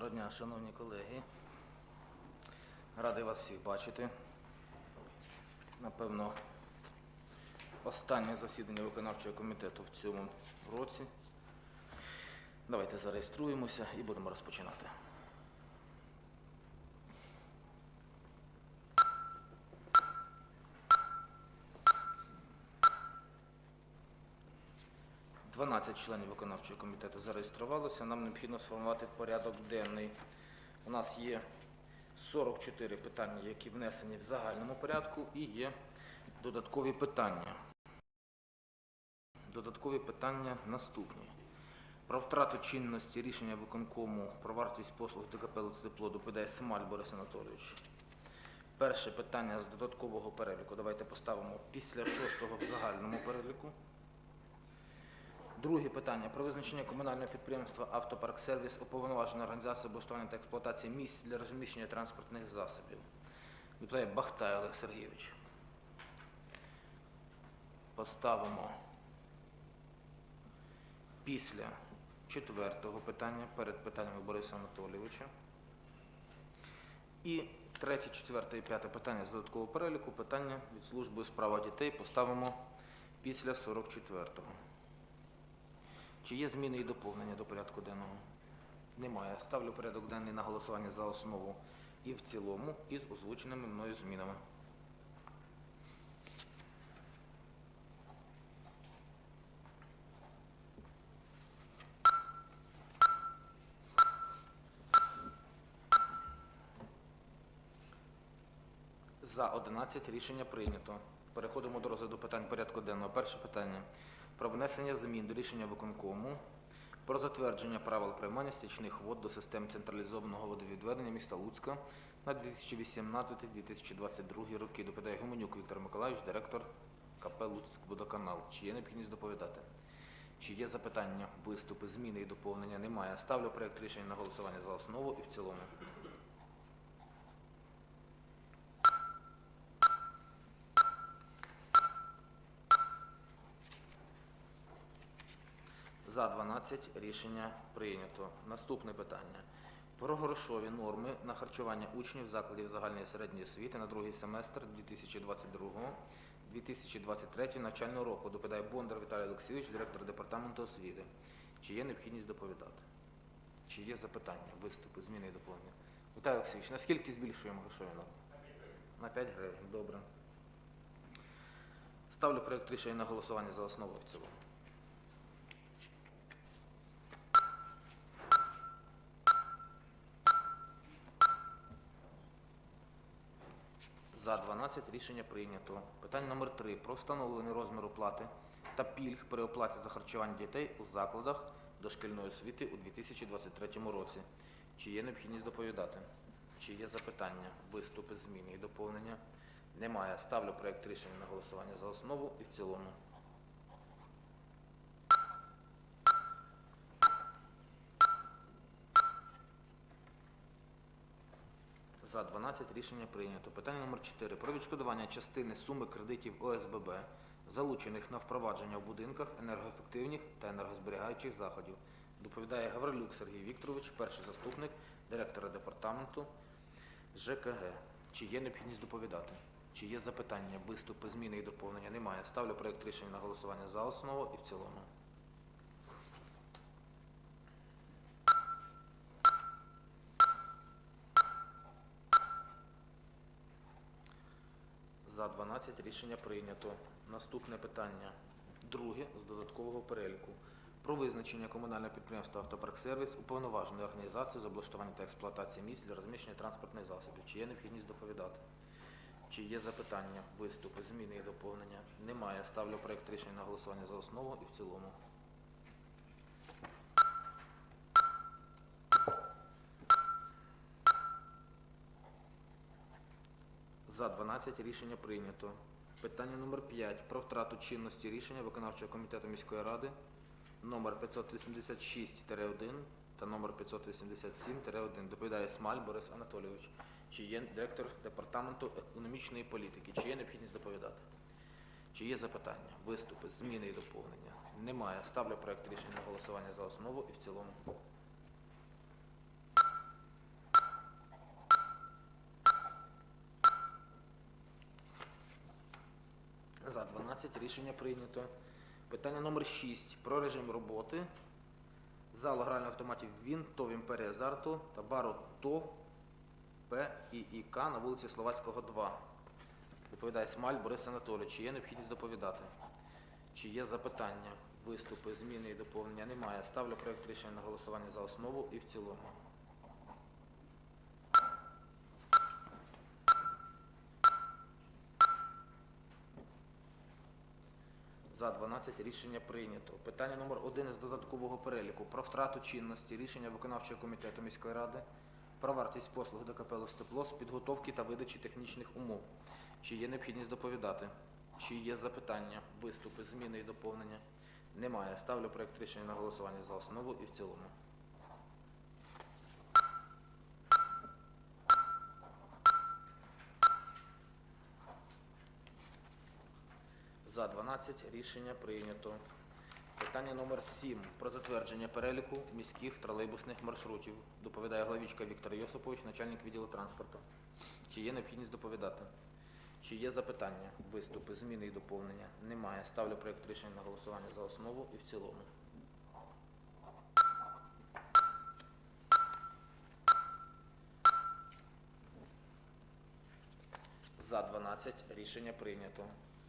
Доброго дня, шановні колеги. Радий вас всіх бачити. Напевно, останнє засідання виконавчого комітету в цьому році. Давайте зареєструємося і будемо розпочинати. Дванадцять членів виконавчого комітету зареєструвалося. Нам необхідно сформувати порядок денний. У нас є 44 питання, які внесені в загальному порядку, і є додаткові питання. Додаткові питання наступні. Про втрату чинності рішення виконкому про вартість послуг ДКП «Луцтепло» доповідає Смаль Борис Анатолійович. Перше питання з додаткового переліку давайте поставимо після шостого в загальному переліку. Друге питання про визначення комунального підприємства «Автопарк Сервіс» уповноваженої організації облаштування та експлуатації місць для розміщення транспортних засобів. Відповідає Бахтай Олег Сергійович. Поставимо після четвертого питання перед питаннями Бориса Анатолійовича. І третє, четверте і п'яте питання з додаткового переліку. Питання від служби у справах дітей поставимо після 44-го. Чи є зміни і доповнення до порядку денного? Немає. Ставлю порядок денний на голосування за основу і в цілому із озвученими мною змінами. За 11 рішення прийнято. Переходимо до розгляду питань порядку денного. Перше питання про внесення змін до рішення виконкому про затвердження правил приймання стічних вод до систем централізованого водовідведення міста Луцька на 2018-2022 роки. Доповідає Гуменюк Віктор Миколаївич, директор КП Луцькводоканал. Чи є необхідність доповідати? Чи є запитання, виступи, зміни і доповнення? Немає. Ставлю проект рішення на голосування за основу і в цілому. За 12 рішення прийнято. Наступне питання. Про грошові норми на харчування учнів закладів загальної середньої освіти на другий семестр 2022-2023 навчального року. Доповідає Бондар Віталій Олексійович, директор департаменту освіти. Чи є необхідність доповідати? Чи є запитання, виступи, зміни і доповнення? Віталій Олексійович, наскільки збільшуємо грошові норми? На 5 гривень. Добре. Ставлю проект рішення на голосування за основу в цілому. За 12 рішення прийнято. Питання номер 3 про встановлення розміру плати та пільг при оплаті за харчування дітей у закладах дошкільної освіти у 2023 році. Чи є необхідність доповідати? Чи є запитання, виступи, зміни і доповнення? Немає. Ставлю проект рішення на голосування за основу і в цілому. За 12 рішення прийнято. Питання номер 4 про відшкодування частини суми кредитів ОСББ, залучених на впровадження в будинках енергоефективних та енергозберігаючих заходів. Доповідає Гаврилюк Сергій Вікторович, перший заступник директора департаменту ЖКГ. Чи є необхідність доповідати? Чи є запитання, виступи, зміни і доповнення? Немає. Ставлю проект рішення на голосування за основу і в цілому. За 12 рішення прийнято. Наступне питання. Друге з додаткового переліку. Про визначення комунального підприємства «Автопарксервіс» уповноваженої організації з облаштування та експлуатації місць для розміщення транспортних засобів. Чи є необхідність доповідати? Чи є запитання, виступи, зміни і доповнення? Немає. Ставлю проєкт рішення на голосування за основу і в цілому. За 12 рішення прийнято. Питання номер 5 про втрату чинності рішення виконавчого комітету міської ради номер 586-1 та номер 587-1. Доповідає Смаль Борис Анатолійович. Чи є директор департаменту економічної політики? Чи є необхідність доповідати? Чи є запитання, виступи, зміни і доповнення? Немає. Ставлю проект рішення на голосування за основу і в цілому. 12. Рішення прийнято. Питання номер 6. Про режим роботи залу гральних автоматів ВІН, ТОВ Імперія Азарту та бару ТОВ П і ІК на вулиці Словацького, 2. Доповідає Смаль Борис Анатолійович. Чи є необхідність доповідати? Чи є запитання, виступи, зміни і доповнення? Немає. Ставлю проект рішення на голосування за основу і в цілому. За 12 рішення прийнято. Питання номер 1 із додаткового переліку про втрату чинності рішення виконавчого комітету міської ради про вартість послуг до капелу «Степло» з підготовки та видачі технічних умов. Чи є необхідність доповідати? Чи є запитання, виступи, зміни і доповнення? Немає. Ставлю проєкт рішення на голосування за основу і в цілому. За 12 рішення прийнято. Питання номер 7 про затвердження переліку міських тролейбусних маршрутів. Доповідає главічка Віктор Йосипович, начальник відділу транспорту. Чи є необхідність доповідати? Чи є запитання, виступи, зміни і доповнення? Немає. Ставлю проект рішення на голосування за основу і в цілому. За 12 рішення прийнято.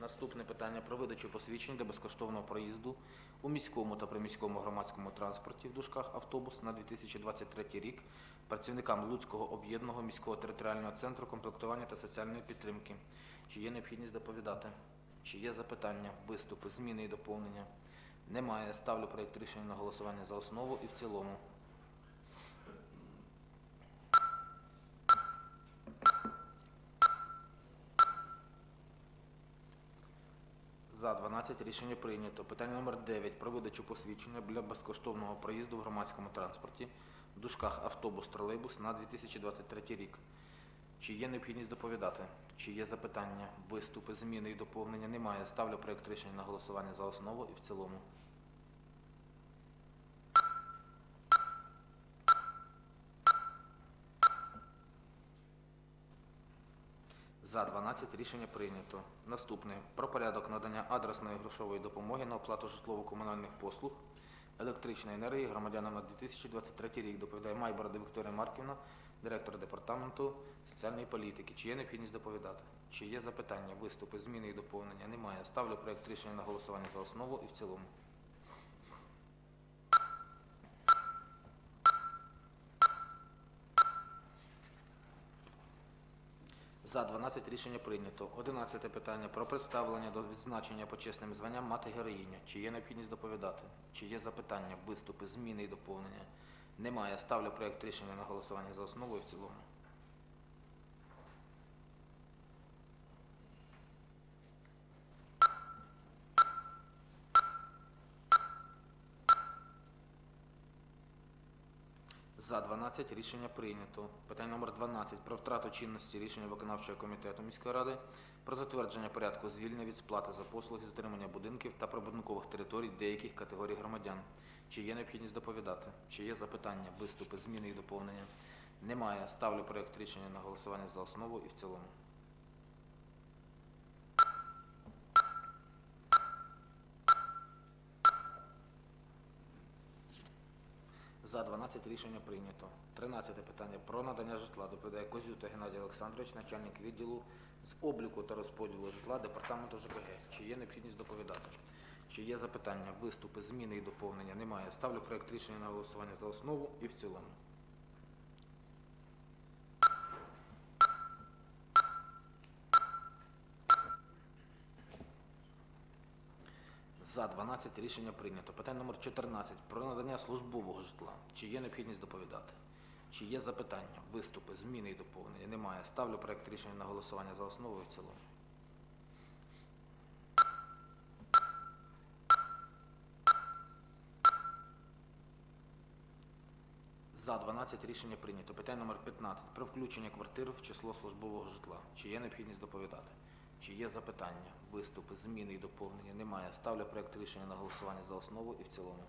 Наступне питання про видачу посвідчень для безкоштовного проїзду у міському та приміському громадському транспорті в дужках автобус на 2023 рік працівникам Луцького об'єднаного міського територіального центру комплектування та соціальної підтримки. Чи є необхідність доповідати? Чи є запитання, виступи, зміни і доповнення? Немає. Ставлю проєкт рішення на голосування за основу і в цілому. 12 рішення прийнято. Питання номер 9 про видачу посвідчення для безкоштовного проїзду в громадському транспорті в дужках автобус тролейбус на 2023 рік. Чи є необхідність доповідати? Чи є запитання, виступи, зміни і доповнення? Немає. Ставлю проєкт рішення на голосування за основу і в цілому. За 12 рішення прийнято. Наступне про порядок надання адресної грошової допомоги на оплату житлово-комунальних послуг електричної енергії громадянам на 2023 рік. Доповідає Майборода Вікторія Марківна, директор департаменту соціальної політики. Чи є необхідність доповідати? Чи є запитання, виступи, зміни і доповнення? Немає. Ставлю проект рішення на голосування за основу і в цілому. За 12 рішення прийнято. 11 питання про представлення до відзначення почесним званням мати героїня. Чи є необхідність доповідати? Чи є запитання, виступи, зміни і доповнення? Немає. Ставлю проект рішення на голосування за основу і в цілому. За 12 рішення прийнято. Питання номер 12 про втрату чинності рішення виконавчого комітету міської ради про затвердження порядку звільнення від сплати за послуги з отримання будинків та прибудинкових територій деяких категорій громадян. Чи є необхідність доповідати? Чи є запитання, виступи, зміни і доповнення? Немає. Ставлю проєкт рішення на голосування за основу і в цілому. За 12 рішення прийнято. 13 питання про надання житла доповідає Козюта Геннадій Олександрович, начальник відділу з обліку та розподілу житла департаменту ЖКГ. Чи є необхідність доповідати? Чи є запитання, виступи, зміни і доповнення? Немає. Ставлю проект рішення на голосування за основу і в цілому. За 12 рішення прийнято. Питання номер 14 про надання службового житла. Чи є необхідність доповідати? Чи є запитання, виступи, зміни і доповнення? Немає. Ставлю проект рішення на голосування за основу і в цілому. За 12 рішення прийнято. Питання номер 15 про включення квартир в число службового житла. Чи є необхідність доповідати? Чи є запитання, виступи, зміни і доповнення? Немає. Ставлю проект рішення на голосування за основу і в цілому.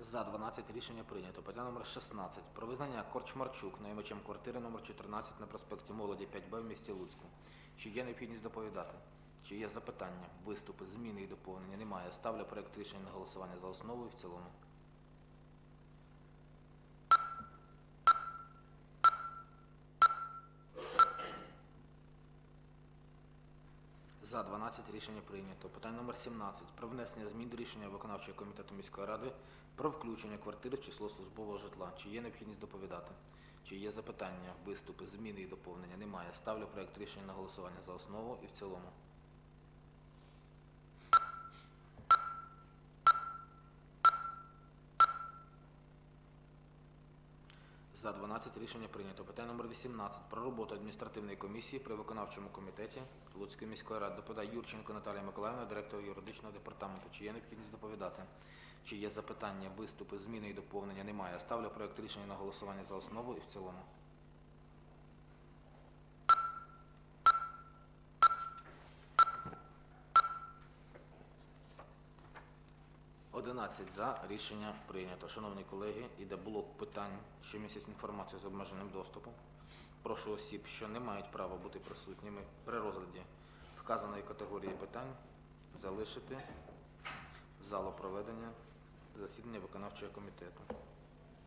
За 12 рішення прийнято. Питання номер 16. Про визнання Корчмарчук наймачем квартири номер 14 на проспекті Молоді 5Б в місті Луцьку. Чи є необхідність доповідати? Чи є запитання, виступи, зміни і доповнення? Немає. Ставлю проект рішення на голосування за основу і в цілому. За 12 рішення прийнято. Питання номер 17. Про внесення змін до рішення виконавчого комітету міської ради про включення квартири в число службового житла. Чи є необхідність доповідати? Чи є запитання, виступи, зміни і доповнення? Немає. Ставлю проєкт рішення на голосування за основу і в цілому. За 12 рішення прийнято. Питання номер 18. Про роботу адміністративної комісії при виконавчому комітеті Луцької міської ради. Доповідає Юрченко Наталія Миколаївна, директор юридичного департаменту. Чи є необхідність доповідати? Чи є запитання, виступи, зміни і доповнення? Немає. Ставлю проект рішення на голосування за основу і в цілому. Одинадцять за рішення прийнято. Шановні колеги, іде блок питань, що містять інформацію з обмеженим доступом. Прошу осіб, що не мають права бути присутніми при розгляді вказаної категорії питань, залишити залу проведення засідання виконавчого комітету.